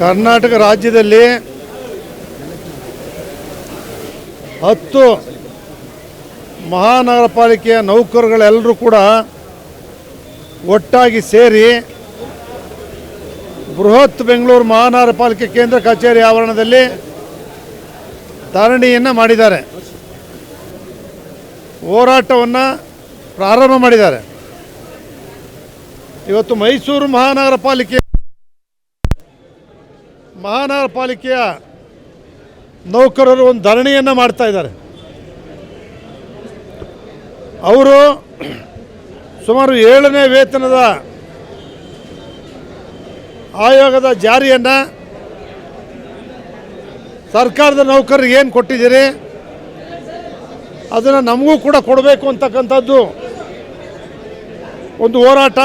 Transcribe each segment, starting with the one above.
ಕರ್ನಾಟಕ ರಾಜ್ಯದಲ್ಲಿ ಹತ್ತು ಮಹಾನಗರ ಪಾಲಿಕೆಯ ನೌಕರಗಳೆಲ್ಲರೂ ಕೂಡ ಒಟ್ಟಾಗಿ ಸೇರಿ ಬೃಹತ್ ಬೆಂಗಳೂರು ಮಹಾನಗರ ಪಾಲಿಕೆ ಕೇಂದ್ರ ಕಚೇರಿ ಆವರಣದಲ್ಲಿ ಧರಣಿಯನ್ನು ಮಾಡಿದ್ದಾರೆ. ಹೋರಾಟವನ್ನು ಪ್ರಾರಂಭ ಮಾಡಿದ್ದಾರೆ. ಇವತ್ತು ಮೈಸೂರು ಮಹಾನಗರ ಪಾಲಿಕೆ ಮಹಾನಗರ ಪಾಲಿಕೆಯ ನೌಕರರು ಒಂದು ಧರಣಿಯನ್ನು ಮಾಡ್ತಾ ಇದ್ದಾರೆ. ಅವರು ಸುಮಾರು ಏಳನೇ ವೇತನದ ಆಯೋಗದ ಜಾರಿಯನ್ನು ಸರ್ಕಾರದ ನೌಕರರಿಗೆ ಏನು ಕೊಟ್ಟಿದ್ದೀರಿ? ಅದನ್ನು ನಮಗೂ ಕೂಡ ಕೊಡಬೇಕು ಅಂತಕ್ಕಂಥದ್ದು ಒಂದು ಹೋರಾಟ.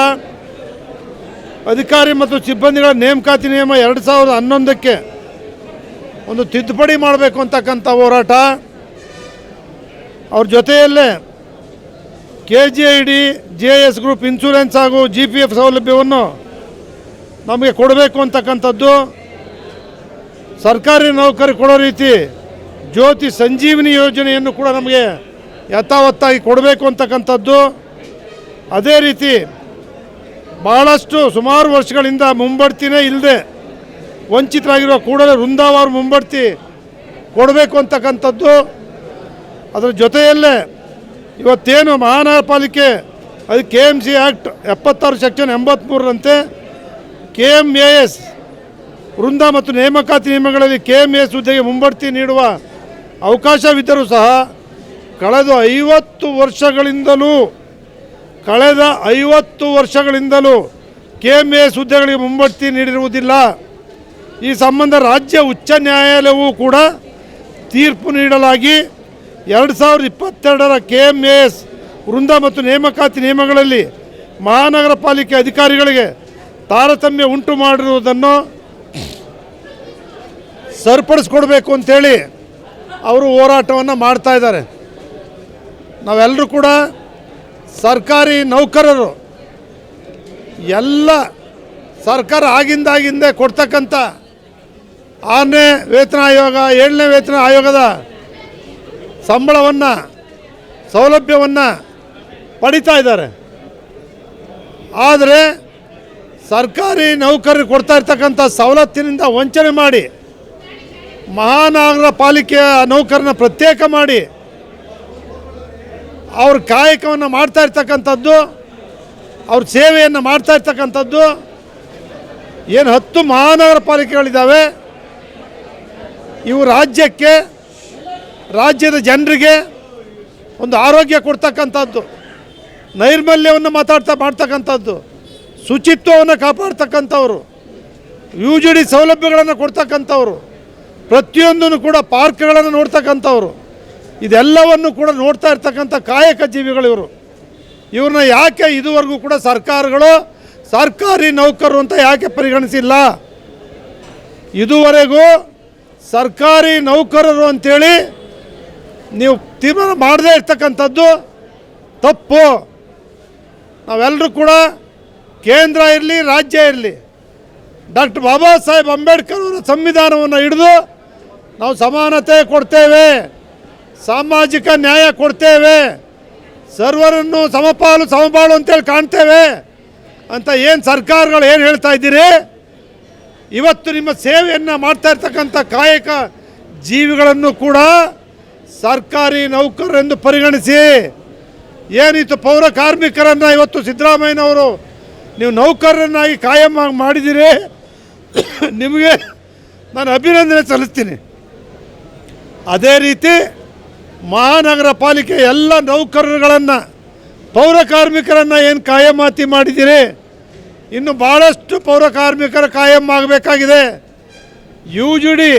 ಅಧಿಕಾರಿ ಮತ್ತು ಸಿಬ್ಬಂದಿಗಳ ನೇಮಕಾತಿ ನಿಯಮ ಎರಡು ಸಾವಿರದ ಹನ್ನೊಂದಕ್ಕೆ ಒಂದು ತಿದ್ದುಪಡಿ ಮಾಡಬೇಕು ಅಂತಕ್ಕಂಥ ಹೋರಾಟ. ಅವ್ರ ಜೊತೆಯಲ್ಲೇ K G I D J S group insurance ಹಾಗೂ ಜಿ ಪಿ ಎಫ್ ಸೌಲಭ್ಯವನ್ನು ನಮಗೆ ಕೊಡಬೇಕು ಅಂತಕ್ಕಂಥದ್ದು. ಸರ್ಕಾರಿ ನೌಕರಿ ಕೊಡೋ ರೀತಿ ಜ್ಯೋತಿ ಸಂಜೀವಿನಿ ಯೋಜನೆಯನ್ನು ಕೂಡ ನಮಗೆ ಯಥಾವತ್ತಾಗಿ ಕೊಡಬೇಕು ಅಂತಕ್ಕಂಥದ್ದು. ಅದೇ ರೀತಿ ಭಾಳಷ್ಟು ಸುಮಾರು ವರ್ಷಗಳಿಂದ ಮುಂಬಡ್ತಿನೇ ಇಲ್ಲದೆ ವಂಚಿತರಾಗಿರುವ ಕೂಡಲೇ ವೃಂದಾವರ ಮುಂಬಡ್ತಿ ಕೊಡಬೇಕು ಅಂತಕ್ಕಂಥದ್ದು. ಅದರ ಜೊತೆಯಲ್ಲೇ ಇವತ್ತೇನು ಮಹಾನಗರ ಪಾಲಿಕೆ ಅದು ಕೆ ಎಂ ಸಿ ಆ್ಯಕ್ಟ್ ಎಪ್ಪತ್ತಾರು ಸೆಕ್ಷನ್ ಎಂಬತ್ತ್ಮೂರರಂತೆ ಕೆ ಎಂ ಎ ಎಸ್ ವೃಂದ ಮತ್ತು ನೇಮಕಾತಿ ನಿಯಮಗಳಲ್ಲಿ ಕೆ ಎಂ ಎಸ್ ಹುದ್ದೆಗೆ ಮುಂಬಡ್ತಿ ನೀಡುವ ಅವಕಾಶವಿದ್ದರೂ ಸಹ ಕಳೆದ ಐವತ್ತು ವರ್ಷಗಳಿಂದಲೂ ಕಳೆದ ಐವತ್ತು ವರ್ಷಗಳಿಂದಲೂ ಕೆ ಎಂ ಎಸ್ ಹುದ್ದೆಗಳಿಗೆ ಮುಂಬಡ್ತಿ ನೀಡಿರುವುದಿಲ್ಲ. ಈ ಸಂಬಂಧ ರಾಜ್ಯ ಉಚ್ಚ ನ್ಯಾಯಾಲಯವೂ ಕೂಡ ತೀರ್ಪು ನೀಡಲಾಗಿ ಎರಡು ಸಾವಿರದ ಇಪ್ಪತ್ತೆರಡರ ಕೆ ಎಂ ಎ ಎಸ್ ವೃಂದ ಮತ್ತು ನೇಮಕಾತಿ ನಿಯಮಗಳಲ್ಲಿ ಮಹಾನಗರ ಪಾಲಿಕೆ ಅಧಿಕಾರಿಗಳಿಗೆ ತಾರತಮ್ಯ ಉಂಟು ಮಾಡಿರುವುದನ್ನು ಸರಿಪಡಿಸ್ಕೊಡ್ಬೇಕು ಅಂತೇಳಿ ಅವರು ಹೋರಾಟವನ್ನು ಮಾಡ್ತಾ ಇದ್ದಾರೆ. ನಾವೆಲ್ಲರೂ ಕೂಡ ಸರ್ಕಾರಿ ನೌಕರರು ಎಲ್ಲ ಸರ್ಕಾರ ಆಗಿಂದಾಗಿಂದೆ ಕೊಡ್ತಕ್ಕಂಥ ಆರನೇ ವೇತನ ಆಯೋಗ, ಏಳನೇ ವೇತನ ಆಯೋಗದ ಸಂಬಳವನ್ನು, ಸೌಲಭ್ಯವನ್ನು ಪಡಿತಾ ಇದ್ದಾರೆ. ಆದರೆ ಸರ್ಕಾರಿ ನೌಕರರು ಕೊಡ್ತಾ ಇರ್ತಕ್ಕಂಥ ಸವಲತ್ತಿನಿಂದ ವಂಚನೆ ಮಾಡಿ ಮಹಾನಗರ ಪಾಲಿಕೆಯ ನೌಕರನ ಪ್ರತ್ಯೇಕ ಮಾಡಿ ಅವ್ರ ಕಾಯಕವನ್ನು ಮಾಡ್ತಾ ಇರ್ತಕ್ಕಂಥದ್ದು, ಅವ್ರ ಸೇವೆಯನ್ನು ಮಾಡ್ತಾ ಇರ್ತಕ್ಕಂಥದ್ದು, ಏನು ಹತ್ತು ಮಹಾನಗರ ಪಾಲಿಕೆಗಳಿದ್ದಾವೆ ಇವು ರಾಜ್ಯಕ್ಕೆ, ರಾಜ್ಯದ ಜನರಿಗೆ ಒಂದು ಆರೋಗ್ಯ ಕೊಡ್ತಕ್ಕಂಥದ್ದು, ನೈರ್ಮಲ್ಯವನ್ನು ಮಾತಾಡ್ತಾ ಮಾಡ್ತಕ್ಕಂಥದ್ದು, ಶುಚಿತ್ವವನ್ನು ಕಾಪಾಡ್ತಕ್ಕಂಥವ್ರು ಯು ಜಿ ಡಿ ಸೌಲಭ್ಯಗಳನ್ನು ಕೊಡ್ತಕ್ಕಂಥವ್ರು, ಪ್ರತಿಯೊಂದನ್ನು ಕೂಡ ಪಾರ್ಕ್ಗಳನ್ನು ನೋಡ್ತಕ್ಕಂಥವ್ರು. ಇದೆಲ್ಲವನ್ನು ಕೂಡ ನೋಡ್ತಾ ಇರ್ತಕ್ಕಂಥ ಕಾಯಕ ಜೀವಿಗಳು ಇವರು. ಇವ್ರನ್ನ ಯಾಕೆ ಇದುವರೆಗೂ ಕೂಡ ಸರ್ಕಾರಗಳು ಸರ್ಕಾರಿ ನೌಕರರು ಅಂತ ಯಾಕೆ ಪರಿಗಣಿಸಿಲ್ಲ? ಇದುವರೆಗೂ ಸರ್ಕಾರಿ ನೌಕರರು ಅಂತೇಳಿ ನೀವು ತೀರ್ಮಾನ ಮಾಡದೇ ಇರ್ತಕ್ಕಂಥದ್ದು ತಪ್ಪು. ನಾವೆಲ್ಲರೂ ಕೂಡ ಕೇಂದ್ರ ಇರಲಿ, ರಾಜ್ಯ ಇರಲಿ, ಡಾಕ್ಟರ್ ಬಾಬಾ ಸಾಹೇಬ್ ಅಂಬೇಡ್ಕರ್ ಅವರ ಸಂವಿಧಾನವನ್ನು ಹಿಡಿದು ನಾವು ಸಮಾನತೆ ಕೊಡ್ತೇವೆ. ಸಾಮಾಜಿಕ ನ್ಯಾಯ ಕೊಡ್ತೇವೆ. ಸರ್ವರನ್ನು ಸಮಪಾಲು ಸಮಬಾಳು ಅಂತೇಳಿ ಕಾಣ್ತೇವೆ. ಅಂತ ಏನು ಸರ್ಕಾರಗಳು ಏನು ಹೇಳ್ತಾ ಇದ್ದೀರಿ? ಇವತ್ತು ನಿಮ್ಮ ಸೇವೆಯನ್ನು ಮಾಡ್ತಾ ಇರ್ತಕ್ಕಂಥ ಕಾಯಕ ಜೀವಿಗಳನ್ನು ಕೂಡ ಸರ್ಕಾರಿ ನೌಕರರೆಂದು ಪರಿಗಣಿಸಿ. ಏನಿತ್ತು ಪೌರ ಕಾರ್ಮಿಕರನ್ನು ಇವತ್ತು ಸಿದ್ದರಾಮಯ್ಯನವರು ನೀವು ನೌಕರರನ್ನಾಗಿ ಕಾಯಂ ಮಾಡಿದ್ದೀರಿ ನಿಮಗೆ ನಾನು ಅಭಿನಂದನೆ ಸಲ್ಲಿಸ್ತೀನಿ. ಅದೇ ರೀತಿ ಮಹಾನಗರ ಪಾಲಿಕೆ ಎಲ್ಲ ನೌಕರರುಗಳನ್ನು, ಪೌರ ಕಾರ್ಮಿಕರನ್ನು ಏನು ಕಾಯಮಾತಿ ಮಾಡಿದ್ದೀರಿ ಇನ್ನು ಭಾಳಷ್ಟು ಪೌರ ಕಾರ್ಮಿಕರ ಕಾಯಂ ಆಗಬೇಕಾಗಿದೆ. ಯು ಜಿ ಡಿ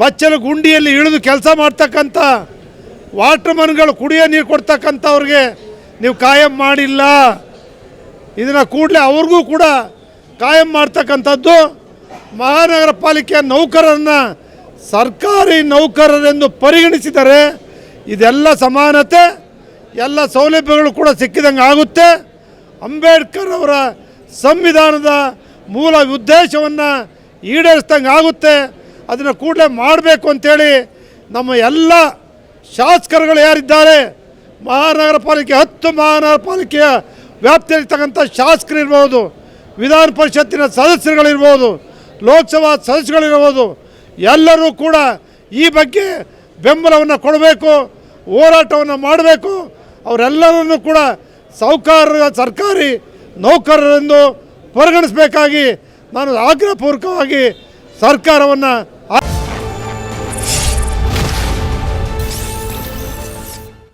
ಬಚ್ಚಲು ಗುಂಡಿಯಲ್ಲಿ ಇಳಿದು ಕೆಲಸ ಮಾಡ್ತಕ್ಕಂಥ ವಾಟ್ರ್ಮನ್ಗಳು ಕುಡಿಯೋ ನೀರು ಕೊಡ್ತಕ್ಕಂಥವ್ರಿಗೆ ನೀವು ಕಾಯಂ ಮಾಡಿಲ್ಲ. ಇದನ್ನು ಕೂಡಲೇ ಅವ್ರಿಗೂ ಕೂಡ ಕಾಯಂ ಮಾಡ್ತಕ್ಕಂಥದ್ದು ಮಹಾನಗರ ಪಾಲಿಕೆಯ ನೌಕರರನ್ನು ಸರ್ಕಾರಿ ನೌಕರರೆಂದು ಪರಿಗಣಿಸಿದರೆ ಇದೆಲ್ಲ ಸಮಾನತೆ, ಎಲ್ಲ ಸೌಲಭ್ಯಗಳು ಕೂಡ ಸಿಕ್ಕಿದಂಗೆ ಆಗುತ್ತೆ. ಅಂಬೇಡ್ಕರ್ ಅವರ ಸಂವಿಧಾನದ ಮೂಲ ಉದ್ದೇಶವನ್ನು ಈಡೇರಿಸ್ದಂಗೆ ಆಗುತ್ತೆ. ಅದನ್ನು ಕೂಡಲೇ ಮಾಡಬೇಕು ಅಂತೇಳಿ ನಮ್ಮ ಎಲ್ಲ ಶಾಸಕರುಗಳು ಯಾರಿದ್ದಾರೆ ಮಹಾನಗರ ಪಾಲಿಕೆ ಹತ್ತು ಮಹಾನಗರ ಪಾಲಿಕೆಯ ವ್ಯಾಪ್ತಿಯಲ್ಲಿರ್ತಕ್ಕಂಥ ಶಾಸಕರಿರ್ಬೋದು, ವಿಧಾನ ಪರಿಷತ್ತಿನ ಸದಸ್ಯರುಗಳಿರ್ಬೋದು, ಲೋಕಸಭಾ ಸದಸ್ಯರುಗಳಿರ್ಬೋದು, ಎಲ್ಲರೂ ಕೂಡ ಈ ಬಗ್ಗೆ ಬೆಂಬಲವನ್ನು ಕೊಡಬೇಕು. ಹೋರಾಟವನ್ನು ಮಾಡಬೇಕು. ಅವರೆಲ್ಲರನ್ನು ಕೂಡ ಸಾಹುಕಾರ ಸರ್ಕಾರಿ ನೌಕರರೆಂದು ಪರಿಗಣಿಸಬೇಕಾಗಿ ನಾನು ಆಗ್ರಹಪೂರ್ವಕವಾಗಿ ಸರ್ಕಾರವನ್ನು